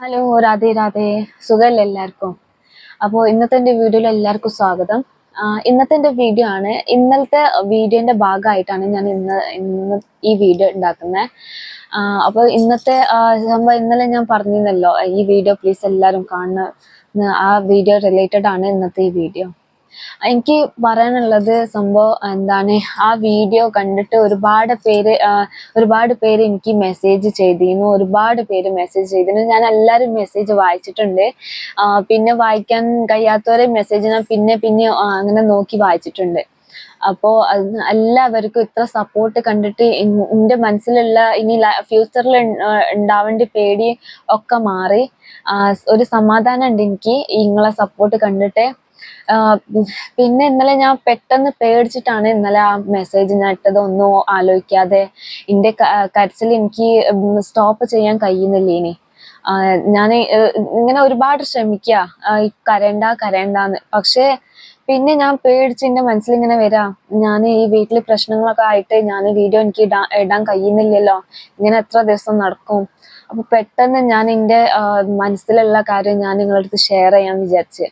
Hello Radhe Radhe. സുഖമല്ലേ എല്ലാവർക്കും? അപ്പോൾ ഇന്നത്തെ എന്റെ വീഡിയോയിൽ എല്ലാവർക്കും സ്വാഗതം. ഇന്നത്തെ എന്റെ വീഡിയോ ആണ്. ഇന്നലത്തെ വീഡിയോന്റെ ഭാഗമായിട്ടാണ് ഞാൻ ഇന്ന് ഇന്ന് ഈ വീഡിയോ ഉണ്ടാക്കുന്നത്. അപ്പോൾ ഇന്നത്തെ സംഭവം ഇന്നലെ ഞാൻ പറഞ്ഞിരുന്നല്ലോ ഈ വീഡിയോ പ്ലീസ് എല്ലാവരും കാണുന്ന ആ വീഡിയോ റിലേറ്റഡ് ആണ് ഇന്നത്തെ ഈ വീഡിയോ. എനിക്ക് പറയാനുള്ളത് സംഭവം എന്താണ് ആ വീഡിയോ കണ്ടിട്ട് ഒരുപാട് പേര് ഒരുപാട് പേര് എനിക്ക് മെസ്സേജ് ചെയ്തിരുന്നു ഒരുപാട് പേര് മെസ്സേജ് ചെയ്തിരുന്നു. ഞാൻ എല്ലാവരും മെസ്സേജ് വായിച്ചിട്ടുണ്ട്. പിന്നെ വായിക്കാൻ കഴിയാത്തവരെ മെസ്സേജ് ഞാൻ പിന്നെ പിന്നെ അങ്ങനെ നോക്കി വായിച്ചിട്ടുണ്ട്. അപ്പോൾ എല്ലാവർക്കും ഇത്ര സപ്പോർട്ട് കണ്ടിട്ട് എന്റെ മനസ്സിലുള്ള ഇനി ഫ്യൂച്ചറിൽ ഉണ്ടാവേണ്ട പേടി ഒക്കെ മാറി. ഒരു സമാധാനം ഉണ്ട് എനിക്ക് നിങ്ങളെ സപ്പോർട്ട് കണ്ടിട്ട്. പിന്നെ ഇന്നലെ ഞാൻ പെട്ടെന്ന് പേടിച്ചിട്ടാണ് ഇന്നലെ ആ മെസ്സേജ് ഞാൻ ഇട്ടതൊന്നും ആലോചിക്കാതെ എന്റെ കരച്ചിൽ എനിക്ക് സ്റ്റോപ്പ് ചെയ്യാൻ കഴിയുന്നില്ല ഇനി ഞാൻ ഇങ്ങനെ ഒരുപാട് ശ്രമിക്കുക കരണ്ട കരയണ്ടാന്ന്. പക്ഷേ പിന്നെ ഞാൻ പേടിച്ച് എന്റെ മനസ്സിൽ ഇങ്ങനെ വരാം. ഞാൻ ഈ വീട്ടിൽ പ്രശ്നങ്ങളൊക്കെ ആയിട്ട് ഞാൻ വീഡിയോ എനിക്ക് ഇടാൻ ഇടാൻ കഴിയുന്നില്ലല്ലോ. ഇങ്ങനെ എത്ര ദിവസം നടക്കും. അപ്പൊ പെട്ടെന്ന് ഞാൻ എന്റെ മനസ്സിലുള്ള കാര്യം ഞാൻ നിങ്ങളടുത്ത് ഷെയർ ചെയ്യാൻ വിചാരിച്ച്.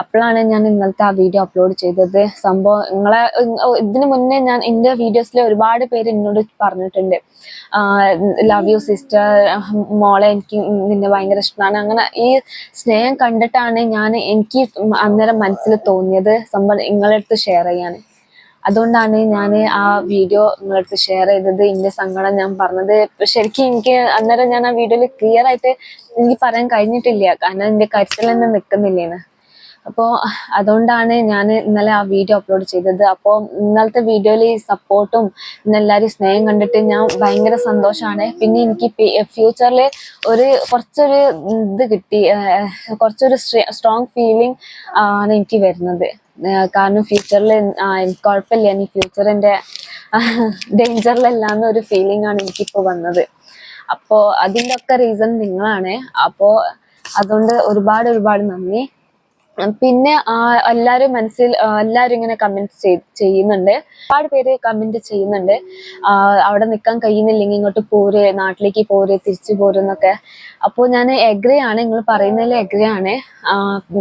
അപ്പോഴാണ് ഞാൻ ഇന്നലത്തെ ആ വീഡിയോ അപ്ലോഡ് ചെയ്തത്. സംഭവം നിങ്ങളെ ഇതിനു മുന്നേ ഞാൻ എന്റെ വീഡിയോസിൽ ഒരുപാട് പേര് എന്നോട് പറഞ്ഞിട്ടുണ്ട്. ലവ് യു സിസ്റ്റർ മോളെ എനിക്ക് നിന്നെ ഭയങ്കര ഇഷ്ടമാണ്. അങ്ങനെ ഈ സ്നേഹം കണ്ടിട്ടാണ് ഞാൻ എനിക്ക് അന്നേരം മനസ്സിൽ തോന്നിയത് സംഭവം നിങ്ങളുടെ അടുത്ത് ഷെയർ ചെയ്യാൻ. അതുകൊണ്ടാണ് ഞാൻ ആ വീഡിയോ നിങ്ങളടുത്ത് ഷെയർ ചെയ്തത്. എന്റെ സങ്കടം ഞാൻ പറഞ്ഞത്. ശരിക്കും എനിക്ക് അന്നേരം ഞാൻ ആ വീഡിയോയിൽ ക്ലിയർ ആയിട്ട് എനിക്ക് പറയാൻ കഴിഞ്ഞിട്ടില്ല. കാരണം എന്റെ കരുത്തിൽ തന്നെ നിൽക്കുന്നില്ലേന്ന്. അപ്പോൾ അതുകൊണ്ടാണ് ഞാൻ ഇന്നലെ ആ വീഡിയോ അപ്ലോഡ് ചെയ്തത്. അപ്പോ ഇന്നലത്തെ വീഡിയോയിൽ ഈ സപ്പോർട്ടും ഇന്ന് എല്ലാവരും സ്നേഹം കണ്ടിട്ട് ഞാൻ ഭയങ്കര സന്തോഷമാണ് പിന്നെ എനിക്ക് ഫ്യൂച്ചറിൽ ഒരു കുറച്ചൊരു ഇത് കിട്ടി. കുറച്ചൊരു സ്ട്രോങ് ഫീലിംഗ് ആണ് എനിക്ക് വരുന്നത്. കാരണം ഫ്യൂച്ചറിൽ കുഴപ്പമില്ല. ഇനി ഫ്യൂച്ചറിന്റെ ഡേഞ്ചറിലല്ലാന്ന് ഒരു ഫീലിംഗ് ആണ് എനിക്കിപ്പോൾ വന്നത്. അപ്പോ അതിന്റെ ഒക്കെ റീസൺ നിങ്ങളാണ്. അപ്പോ അതുകൊണ്ട് ഒരുപാട് ഒരുപാട് നന്ദി. പിന്നെ ആ, എല്ലാവരും മനസ്സിൽ എല്ലാരും ഇങ്ങനെ കമന്റ് ചെയ്യുന്നുണ്ട്. ഒരുപാട് പേര് കമന്റ് ചെയ്യുന്നുണ്ട്. അവിടെ നിൽക്കാൻ കഴിയുന്നില്ലെങ്കിൽ ഇങ്ങോട്ട് പോര് നാട്ടിലേക്ക് പോര് തിരിച്ചു പോരെന്നൊക്കെ അപ്പോൾ ഞാൻ എഗ്രി ആണ് നിങ്ങൾ പറയുന്നതിൽ എഗ്രി ആണ്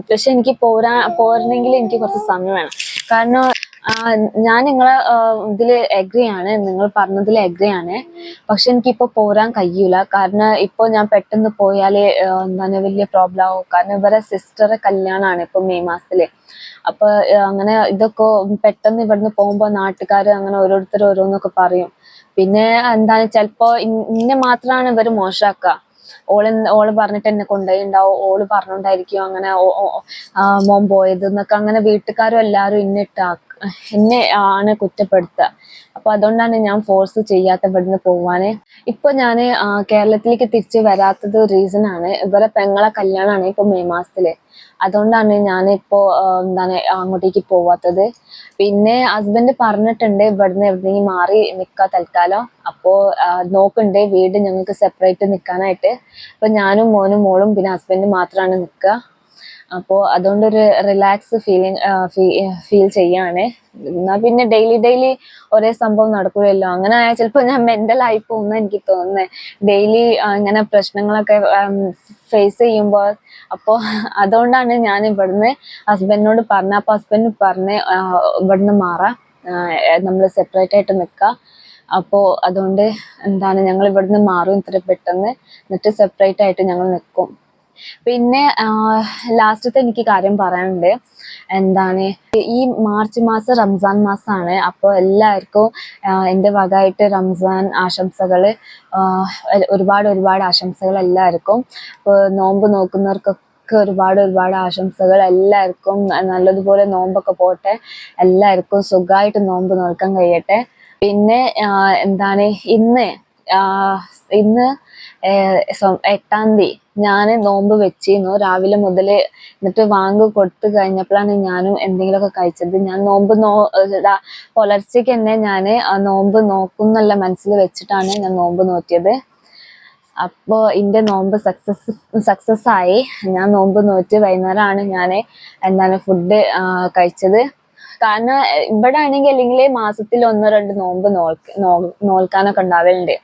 പക്ഷെ എനിക്ക് പോരാ പോരണമെങ്കിൽ എനിക്ക് കുറച്ച് സമയം വേണം. കാരണം ഞാൻ നിങ്ങളെ ഇതിൽ എഗ്രി ആണ്. നിങ്ങൾ പറഞ്ഞതിൽ എഗ്രി ആണ്. പക്ഷെ എനിക്കിപ്പോ പോരാൻ കഴിയൂല. കാരണം ഇപ്പൊ ഞാൻ പെട്ടെന്ന് പോയാലേ എന്താണ് വലിയ പ്രോബ്ലം ആവും. കാരണം ഇവരെ സിസ്റ്ററെ കല്യാണമാണ് ഇപ്പൊ മെയ് മാസത്തിൽ. അപ്പൊ അങ്ങനെ ഇതൊക്കെ പെട്ടെന്ന് ഇവിടുന്ന് പോകുമ്പോ നാട്ടുകാർ അങ്ങനെ ഓരോരുത്തർ ഓരോന്നൊക്കെ പറയും. പിന്നെ എന്താണ് ചിലപ്പോ ഇന്നെ മാത്രമാണ് ഇവർ മോശമാക്കുക ഓൾ ഓൾ പറഞ്ഞിട്ട് എന്നെ കൊണ്ടുപോയിണ്ടാവും ഓൾ പറഞ്ഞോണ്ടായിരിക്കും അങ്ങനെ മോൻ പോയത് എന്നൊക്കെ അങ്ങനെ വീട്ടുകാരും എല്ലാരും ഇന്നിട്ട് എന്നെ ആണ് കുറ്റപ്പെടുത്തുക. അപ്പൊ അതുകൊണ്ടാണ് ഞാൻ ഫോഴ്സ് ചെയ്യാത്ത ഇവിടുന്ന് പോവാന്. ഇപ്പൊ ഞാൻ കേരളത്തിലേക്ക് തിരിച്ച് വരാത്തത് റീസൺ ആണ് ഇവരെ പെങ്ങളെ കല്യാണമാണ് ഇപ്പൊ മെയ് മാസത്തിൽ. അതുകൊണ്ടാണ് ഞാൻ ഇപ്പോ എന്താണ് അങ്ങോട്ടേക്ക് പോവാത്തത്. പിന്നെ ഹസ്ബൻഡ് പറഞ്ഞിട്ടുണ്ട് ഇവിടുന്ന് എവിടെയെങ്കിലും മാറി നിക്കാ തൽക്കാലം. അപ്പോ നോക്കണ്ടേ നോക്കുന്നുണ്ട് വീട് ഞങ്ങൾക്ക് സെപ്പറേറ്റ് നിൽക്കാനായിട്ട് അപ്പൊ ഞാനും മോനും മോളും പിന്നെ ഹസ്ബൻഡ് മാത്രമാണ് നിൽക്കുക അപ്പോൾ അതുകൊണ്ടൊരു റിലാക്സ് ഫീലിങ് ഫീൽ ചെയ്യാണ്. എന്നാ പിന്നെ ഡെയിലി ഡെയിലി ഒരേ സംഭവം നടക്കുകയല്ലോ അങ്ങനെ ആയാൽ ചിലപ്പോൾ ഞാൻ മെന്റൽ ആയി പോകുന്ന എനിക്ക് തോന്നുന്നത് ഡെയിലി ഇങ്ങനെ പ്രശ്നങ്ങളൊക്കെ ഫേസ് ചെയ്യുമ്പോൾ അപ്പോൾ അതുകൊണ്ടാണ് ഞാൻ ഇവിടുന്ന് ഹസ്ബൻഡിനോട് പറഞ്ഞ. അപ്പോൾ ഹസ്ബൻഡ് പറഞ്ഞ് ഇവിടുന്ന് മാറാം. നമ്മൾ സെപ്പറേറ്റ് ആയിട്ട് നിൽക്കുക അപ്പോൾ അതുകൊണ്ട് എന്താണ് ഞങ്ങൾ ഇവിടുന്ന് മാറും ഇത്ര പെട്ടെന്ന്. എന്നിട്ട് സെപ്പറേറ്റ് ആയിട്ട് ഞങ്ങൾ നിൽക്കും പിന്നെ ലാസ്റ്റത്തെ എനിക്ക് കാര്യം പറയാനുണ്ട്. എന്താണ് ഈ മാർച്ച് മാസം റംസാൻ മാസമാണ് അപ്പോൾ എല്ലാവർക്കും എന്റെ വകയായിട്ട് റംസാൻ ആശംസകൾ ഒരുപാട് ഒരുപാട് ആശംസകൾ എല്ലാവർക്കും. ഇപ്പോൾ നോമ്പ് നോക്കുന്നവർക്കൊക്കെ ഒരുപാട് ഒരുപാട് ആശംസകൾ എല്ലാവർക്കും. നല്ലതുപോലെ നോമ്പൊക്കെ പോട്ടെ. എല്ലാവർക്കും സുഖമായിട്ട് നോമ്പ് നോക്കാൻ കഴിയട്ടെ. പിന്നെ എന്താണ് ഇന്ന് ഇന്ന് എട്ടാം തീയതി ഞാൻ നോമ്പ് വെച്ചിരുന്നു. രാവിലെ മുതൽ എന്നിട്ട് വാങ്ങ് കൊടുത്തു കഴിഞ്ഞപ്പോഴാണ് ഞാനും എന്തെങ്കിലുമൊക്കെ കഴിച്ചത്. ഞാൻ നോമ്പ് നോ പുലർച്ചയ്ക്ക് തന്നെ ഞാൻ നോമ്പ് നോക്കും എന്നുള്ള മനസ്സിൽ വെച്ചിട്ടാണ് ഞാൻ നോമ്പ് നോറ്റിയത്. അപ്പോ എന്റെ നോമ്പ് സക്സസ് സക്സസ് ആയി. ഞാൻ നോമ്പ് നോറ്റ് വൈകുന്നേരമാണ് ഞാൻ എന്താണ് ഫുഡ് കഴിച്ചത്. കാരണം ഇവിടെ ആണെങ്കിൽ അല്ലെങ്കിൽ മാസത്തിൽ ഒന്നോ രണ്ട് നോമ്പ് നോൽക്ക- നോൽക്കാനൊക്കെ ഉണ്ടാവലുണ്ട്.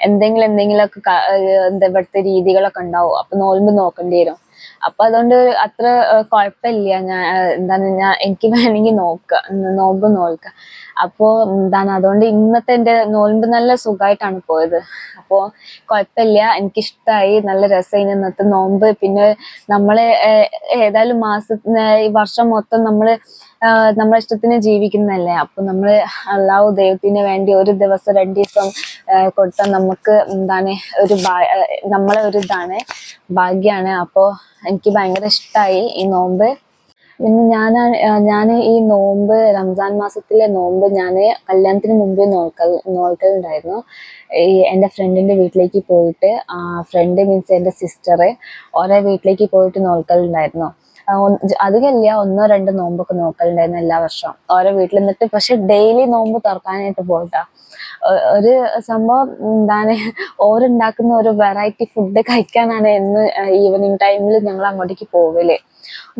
എന്തെങ്കിലും എന്തെങ്കിലുമൊക്കെ എന്താ ഇവിടുത്തെ രീതികളൊക്കെ ഉണ്ടാവും. അപ്പൊ നോൽമ്പ് നോക്കേണ്ടി വരും. അപ്പൊ അതുകൊണ്ട് അത്ര കുഴപ്പമില്ല ഞാൻ എന്താണ് ഞാൻ എനിക്ക് വേണമെങ്കിൽ നോക്കുക നോമ്പ് നോൽക്കാം. അപ്പോ എന്താണ് അതുകൊണ്ട് ഇന്നത്തെ എന്റെ നോൽമ്പ് നല്ല സുഖമായിട്ടാണ് പോയത്. അപ്പോ കുഴപ്പമില്ല എനിക്കിഷ്ടമായി നല്ല രസമായി ഇന്നത്തെ നോമ്പ്. പിന്നെ നമ്മൾ ഏതായാലും മാസ വർഷം മൊത്തം നമ്മൾ ആഹ് നമ്മളെ ഇഷ്ടത്തിന് ജീവിക്കുന്നതല്ലേ? അപ്പൊ നമ്മൾ അള്ളാഹു ദൈവത്തിന് വേണ്ടി ഒരു ദിവസം രണ്ട് ദിവസം കൊടുത്താൽ നമുക്ക് എന്താണ് ഒരു നമ്മളെ ഒരു ഇതാണ് ഭാഗ്യാണ്. അപ്പോ എനിക്ക് ഭയങ്കര ഇഷ്ടമായി ഈ നോമ്പ്. പിന്നെ ഞാൻ ഞാൻ ഈ നോമ്പ് റംസാൻ മാസത്തിലെ നോമ്പ് ഞാൻ കല്യാണത്തിന് മുമ്പേ നോക്കൽ നോക്കലുണ്ടായിരുന്നു ഈ എന്റെ ഫ്രണ്ടിന്റെ വീട്ടിലേക്ക് പോയിട്ട് ഫ്രണ്ട് മീൻസ് എന്റെ സിസ്റ്റർ ഓരോ വീട്ടിലേക്ക് പോയിട്ട് നോക്കലുണ്ടായിരുന്നു അധികമില്ല ഒന്നോ രണ്ടോ നോമ്പൊക്കെ നോക്കലുണ്ടായിരുന്നു എല്ലാ വർഷവും. ഓരോ വീട്ടിൽ നിന്നിട്ട് പക്ഷെ ഡെയിലി നോമ്പ് തുറക്കാനായിട്ട് പോട്ടാ ഒരു സംഭവം എന്താണ് ഓരുണ്ടാക്കുന്ന ഒരു വെറൈറ്റി ഫുഡ് കഴിക്കാനാണ് എന്ന് ഈവനിങ് ടൈമിൽ ഞങ്ങൾ അങ്ങോട്ടേക്ക് പോവൽ.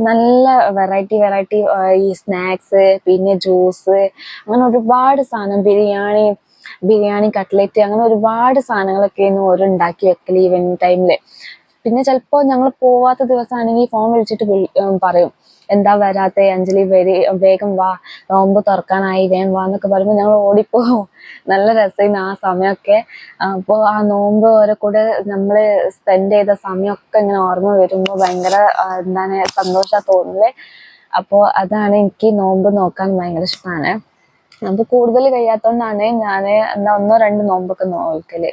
നല്ല വെറൈറ്റി വെറൈറ്റി ഈ സ്നാക്സ് പിന്നെ ജ്യൂസ് അങ്ങനെ ഒരുപാട് സാധനം ബിരിയാണി ബിരിയാണി കട്ട്ലറ്റ് അങ്ങനെ ഒരുപാട് സാധനങ്ങളൊക്കെ ആയിരുന്നു ഓരോ ഉണ്ടാക്കി വെക്കൽ ഈവനിങ് ടൈമിൽ. പിന്നെ ചിലപ്പോ ഞങ്ങൾ പോവാത്ത ദിവസമാണെങ്കിൽ ഫോൺ വിളിച്ചിട്ട് പറയും. എന്താ വരാത്തെ? അഞ്ജലി വരി വേഗം വാ. നോമ്പ് തുറക്കാനായി. വേഗം വാ എന്നൊക്കെ പറയുമ്പോൾ ഞങ്ങൾ ഓടിപ്പോവും. നല്ല രസമായിരുന്നു ആ സമയമൊക്കെ അപ്പോൾ ആ നോമ്പ് ഓരോ കൂടെ നമ്മൾ സ്പെൻഡ് ചെയ്ത സമയമൊക്കെ ഇങ്ങനെ ഓർമ്മ വരുമ്പോൾ ഭയങ്കര എന്താണ് സന്തോഷമാണ് തോന്നുന്നത് അപ്പോൾ അതാണ് എനിക്ക് നോമ്പ് നോക്കാൻ ഭയങ്കര ഇഷ്ടമാണ് നമുക്ക് കൂടുതൽ കഴിയാത്തോണ്ടാണ് ഞാൻ എന്താ ഒന്നോ രണ്ടോ നോമ്പൊക്കെ നോക്കൽ.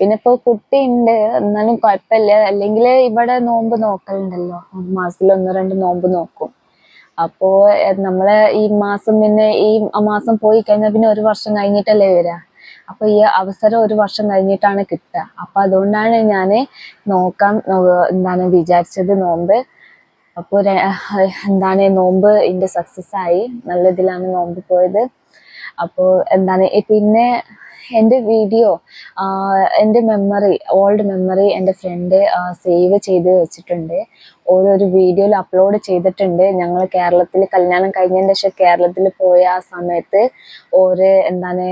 പിന്നെ ഇപ്പൊ കുട്ടിയുണ്ട്. എന്നാലും കുഴപ്പമില്ല. അല്ലെങ്കിൽ ഇവിടെ നോമ്പ് നോക്കലുണ്ടല്ലോ. മാസത്തിൽ ഒന്നോ രണ്ട് നോമ്പ് നോക്കും. അപ്പോ നമ്മളെ ഈ മാസം പിന്നെ ഈ മാസം പോയി കഴിഞ്ഞാൽ പിന്നെ ഒരു വർഷം കഴിഞ്ഞിട്ടല്ലേ വരാ. അപ്പൊ ഈ അവസരം ഒരു വർഷം കഴിഞ്ഞിട്ടാണ് കിട്ടുക. അപ്പൊ അതുകൊണ്ടാണ് ഞാൻ നോക്കാം എന്താണ് വിചാരിച്ചത് നോമ്പ്. അപ്പോൾ എന്താണ് നോമ്പ് എന്റെ സക്സസ് ആയി. നല്ല ഇതിലാണ് നോമ്പ് പോയത്. അപ്പോൾ എന്താണ് പിന്നെ എന്റെ വീഡിയോ എന്റെ മെമ്മറി ഓൾഡ് മെമ്മറി എന്റെ ഫ്രണ്ട് സേവ് ചെയ്ത് വെച്ചിട്ടുണ്ട്. ഓരോരോ വീഡിയോയിൽ അപ്ലോഡ് ചെയ്തിട്ടുണ്ട്. ഞങ്ങൾ കേരളത്തിൽ കല്യാണം കഴിഞ്ഞതിന് ശേഷം കേരളത്തിൽ പോയ ആ സമയത്ത് ഓരോ എന്താണ്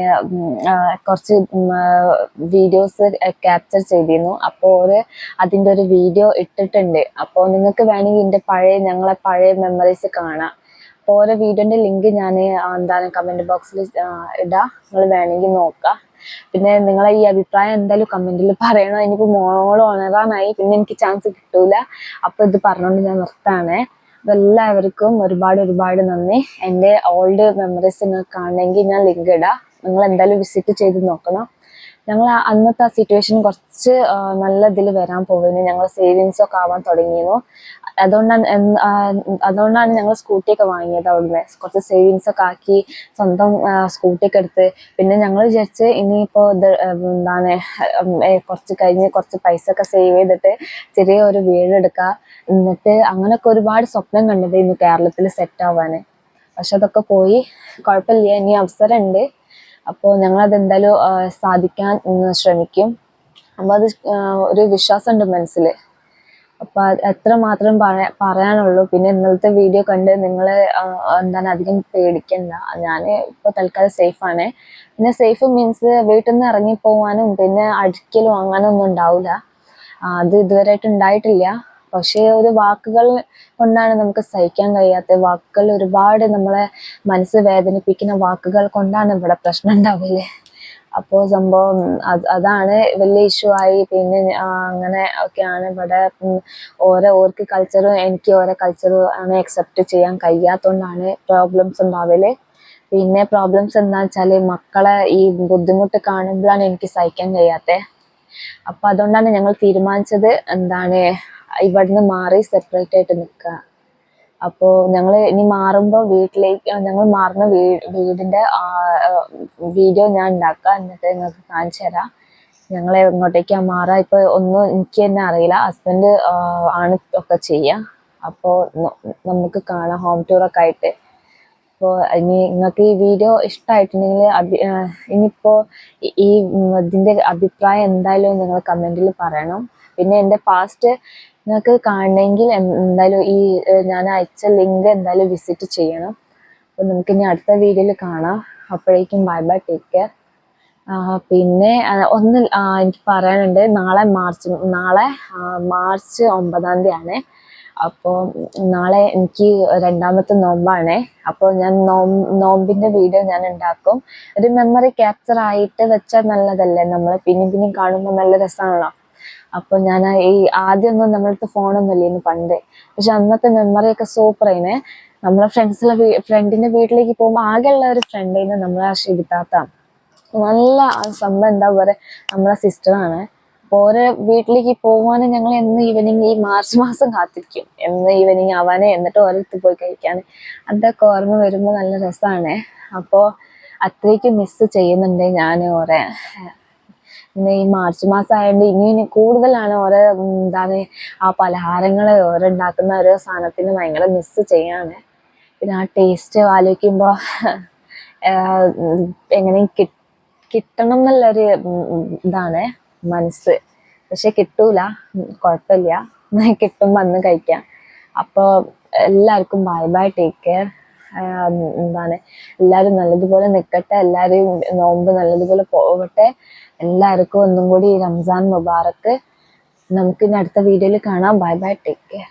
കുറച്ച് വീഡിയോസ് ക്യാപ്ചർ ചെയ്തിരുന്നു. അപ്പോൾ ഓര് അതിന്റെ ഒരു വീഡിയോ ഇട്ടിട്ടുണ്ട്. അപ്പോൾ നിങ്ങൾക്ക് വേണമെങ്കിൽ എന്റെ പഴയ ഞങ്ങളെ പഴയ മെമ്മറീസ് കാണാം. അപ്പോൾ ഓരോ വീഡിയോന്റെ ലിങ്ക് ഞാൻ എന്താണ് കമന്റ് ബോക്സിൽ ഇടാം. നിങ്ങൾ വേണമെങ്കിൽ നോക്കാം. പിന്നെ നിങ്ങളെ ഈ അഭിപ്രായം എന്തായാലും കമന്റിൽ പറയണം. ഇനിയിപ്പോൾ മോളോട് ഓണറാണായി പിന്നെ എനിക്ക് ചാൻസ് കിട്ടൂല. അപ്പോൾ ഇത് പറഞ്ഞുകൊണ്ട് ഞാൻ നിർത്താണ്. അപ്പോൾ എല്ലാവർക്കും ഒരുപാട് ഒരുപാട് നന്ദി. എന്റെ ഓൾഡ് മെമ്മറീസ് നിങ്ങൾക്ക് കാണണമെങ്കിൽ ഞാൻ ലിങ്ക് ഇടാം. നിങ്ങൾ എന്തായാലും വിസിറ്റ് ചെയ്ത് നോക്കണം. ഞങ്ങൾ അന്നത്തെ ആ സിറ്റുവേഷൻ കുറച്ച് നല്ല ഇതിൽ വരാൻ പോകുന്നു ഞങ്ങൾ സേവിങ്സ് ഒക്കെ ആവാൻ തുടങ്ങിയിരുന്നു. അതുകൊണ്ടാണ് അതുകൊണ്ടാണ് ഞങ്ങൾ സ്കൂട്ടിയൊക്കെ വാങ്ങിയത് അവിടുന്ന്. കുറച്ച് സേവിങ്സ് ഒക്കെ ആക്കി സ്വന്തം സ്കൂട്ടി ഒക്കെ എടുത്ത്. പിന്നെ ഞങ്ങൾ വിചാരിച്ച് ഇനിയിപ്പോൾ എന്താണ് കുറച്ച് കഴിഞ്ഞ് കുറച്ച് പൈസ ഒക്കെ സേവ് ചെയ്തിട്ട് ചെറിയ ഒരു വീട് എടുക്കുക എന്നിട്ട് അങ്ങനെയൊക്കെ ഒരുപാട് സ്വപ്നം കണ്ടത് ഇന്ന് കേരളത്തിൽ സെറ്റ് ആവാന് പക്ഷെ അതൊക്കെ പോയി. കുഴപ്പമില്ല. ഇനി അവസരമുണ്ട്. അപ്പോൾ ഞങ്ങളത് എന്തായാലും സാധിക്കാൻ ശ്രമിക്കും. അപ്പോൾ അത് ഒരു വിശ്വാസമുണ്ട് മനസ്സിൽ. അപ്പോൾ അത് എത്ര മാത്രം പറയാ പറയാനുള്ളൂ. പിന്നെ ഇന്നലത്തെ വീഡിയോ കണ്ട് നിങ്ങൾ എന്താണ് അധികം പേടിക്കണ്ട. ഞാൻ ഇപ്പോൾ തൽക്കാലം സേഫ് ആണ്. പിന്നെ സേഫ് മീൻസ് വീട്ടിൽ നിന്ന് ഇറങ്ങി പോവാനും പിന്നെ അടിക്കലും അങ്ങനെയൊന്നും ഉണ്ടാവില്ല അത് ഇതുവരെയായിട്ട് ഉണ്ടായിട്ടില്ല. പക്ഷേ ഒരു വാക്കുകൾ കൊണ്ടാണ് നമുക്ക് സഹിക്കാൻ കഴിയാത്ത വാക്കുകൾ ഒരുപാട് നമ്മളെ മനസ്സ് വേദനിപ്പിക്കുന്ന വാക്കുകൾ കൊണ്ടാണ് ഇവിടെ പ്രശ്നം ഉണ്ടാവില്ലേ അപ്പോൾ സംഭവം അതാണ് വലിയ ഇഷ്യൂ ആയി. പിന്നെ അങ്ങനെ ഒക്കെയാണ് ഇവിടെ ഓരോ ഓർക്ക് കൾച്ചറും എനിക്ക് ഓരോ കൾച്ചറും ആണ് അക്സെപ്റ്റ് ചെയ്യാൻ കഴിയാത്തതുകൊണ്ടാണ് പ്രോബ്ലംസ് ഉണ്ടാവൽ. പിന്നെ പ്രോബ്ലംസ് എന്താ വെച്ചാൽ മക്കളെ ഈ ബുദ്ധിമുട്ട് കാണുമ്പോഴാണ് എനിക്ക് സഹിക്കാൻ കഴിയാത്തത് അപ്പൊ അതുകൊണ്ടാണ് ഞങ്ങൾ തീരുമാനിച്ചത് എന്താണ് ഇവിടുന്ന് മാറി സെപ്പറേറ്റ് ആയിട്ട് നിൽക്കുക അപ്പോൾ ഞങ്ങൾ ഇനി മാറുമ്പോൾ വീട്ടിലേക്ക് ഞങ്ങൾ മാറുന്ന വീടിന്റെ വീഡിയോ ഞാൻ ഉണ്ടാക്കാം. എന്നിട്ട് നിങ്ങൾക്ക് കാണിച്ചു തരാം. ഞങ്ങൾ എങ്ങോട്ടേക്കാ മാറാ? ഇപ്പൊ ഒന്നും എനിക്ക് തന്നെ അറിയില്ല. ഹസ്ബൻഡ് ആണ് ഒക്കെ ചെയ്യാ. അപ്പോ നമുക്ക് കാണാം. ഹോം ടൂർ ഒക്കെ ആയിട്ട്. അപ്പോ ഇനി നിങ്ങൾക്ക് ഈ വീഡിയോ ഇഷ്ടമായിട്ടുണ്ടെങ്കിൽ അഭി ഇനിയിപ്പോൾ ഈ- ഇതിന്റെ അഭിപ്രായം എന്തായാലും നിങ്ങൾ കമന്റിൽ പറയണം. പിന്നെ എന്റെ പാസ്റ്റ് നിങ്ങൾക്ക് കാണണമെങ്കിൽ എന്തായാലും ഈ ഞാൻ അയച്ച ലിങ്ക് എന്തായാലും വിസിറ്റ് ചെയ്യണം. അപ്പോൾ നമുക്ക് ഇനി അടുത്ത വീഡിയോയിൽ കാണാം. അപ്പോഴേക്കും ബൈ ബൈ ടേക്ക് കെയർ പിന്നെ ഒന്ന് എനിക്ക് പറയാനുണ്ട്. നാളെ മാർച്ച് നാളെ മാർച്ച് ഒമ്പതാം തീയതി ആണ് അപ്പോൾ നാളെ എനിക്ക് രണ്ടാമത്തെ നോമ്പാണ്. അപ്പോൾ ഞാൻ നോം നോമ്പിന്റെ വീഡിയോ ഞാൻ ഉണ്ടാക്കും. ഒരു മെമ്മറി ക്യാപ്ചർ ആയിട്ട് വെച്ചാൽ നല്ലതല്ലേ? നമ്മൾ പിന്നെയും പിന്നെയും കാണുമ്പോൾ നല്ല രസമാണല്ലോ അപ്പൊ ഞാൻ ഈ ആദ്യമൊന്നും നമ്മളടുത്ത് ഫോണൊന്നും ഇല്ലായിരുന്നു പണ്ട്. പക്ഷെ അന്നത്തെ മെമ്മറി ഒക്കെ സൂപ്പർ ആയിനെ. നമ്മളെ ഫ്രണ്ട്സിലെ ഫ്രണ്ടിന്റെ വീട്ടിലേക്ക് പോകുമ്പോൾ ആകെയുള്ള ഒരു ഫ്രണ്ടിന് നമ്മളെ ഷിബിത്താത്ത നല്ല സംഭവം എന്താ പറയുക നമ്മളെ സിസ്റ്ററാണ് അപ്പോൾ ഓരോ വീട്ടിലേക്ക് പോകാൻ ഞങ്ങൾ എന്ന് ഈവനിങ് ഈ മാർച്ച് മാസം കാത്തിരിക്കും. എന്ന് ഈവനിങ് ആവാനേ എന്നിട്ട് ഓരോരുത്തർ പോയി കഴിക്കാൻ അതൊക്കെ ഓർമ്മ വരുമ്പോൾ നല്ല രസമാണ് അപ്പോൾ അത്രയ്ക്ക് മിസ് ചെയ്യുന്നുണ്ട് ഞാൻ ഓരോ. പിന്നെ ഈ മാർച്ച് മാസം ആയതുകൊണ്ട് ഇനി കൂടുതലാണ് ഓരോ എന്താണ് ആ പലഹാരങ്ങൾ ഓരോ ഉണ്ടാക്കുന്ന ഓരോ സാധനത്തിന് ഭയങ്കര മിസ് ചെയ്യാണ്. പിന്നെ ആ ടേസ്റ്റ് ആലോചിക്കുമ്പോൾ എങ്ങനെ കിട്ടണം എന്നുള്ളൊരു ഇതാണ് മനസ്സ്. പക്ഷെ കിട്ടൂല കുഴപ്പമില്ല കിട്ടും അന്ന് കഴിക്കാം. അപ്പോൾ എല്ലാവർക്കും ബൈ ബൈ ടേക്ക് കെയർ എന്താണ് എല്ലാവരും നല്ലതുപോലെ നിൽക്കട്ടെ എല്ലാവരും നോമ്പ് നല്ലതുപോലെ പോകട്ടെ എല്ലാവർക്കും ഒന്നും കൂടി റംസാൻ മുബാറക്ക്. നമുക്ക് ഇനി അടുത്ത വീഡിയോയിൽ കാണാം. Bye bye take care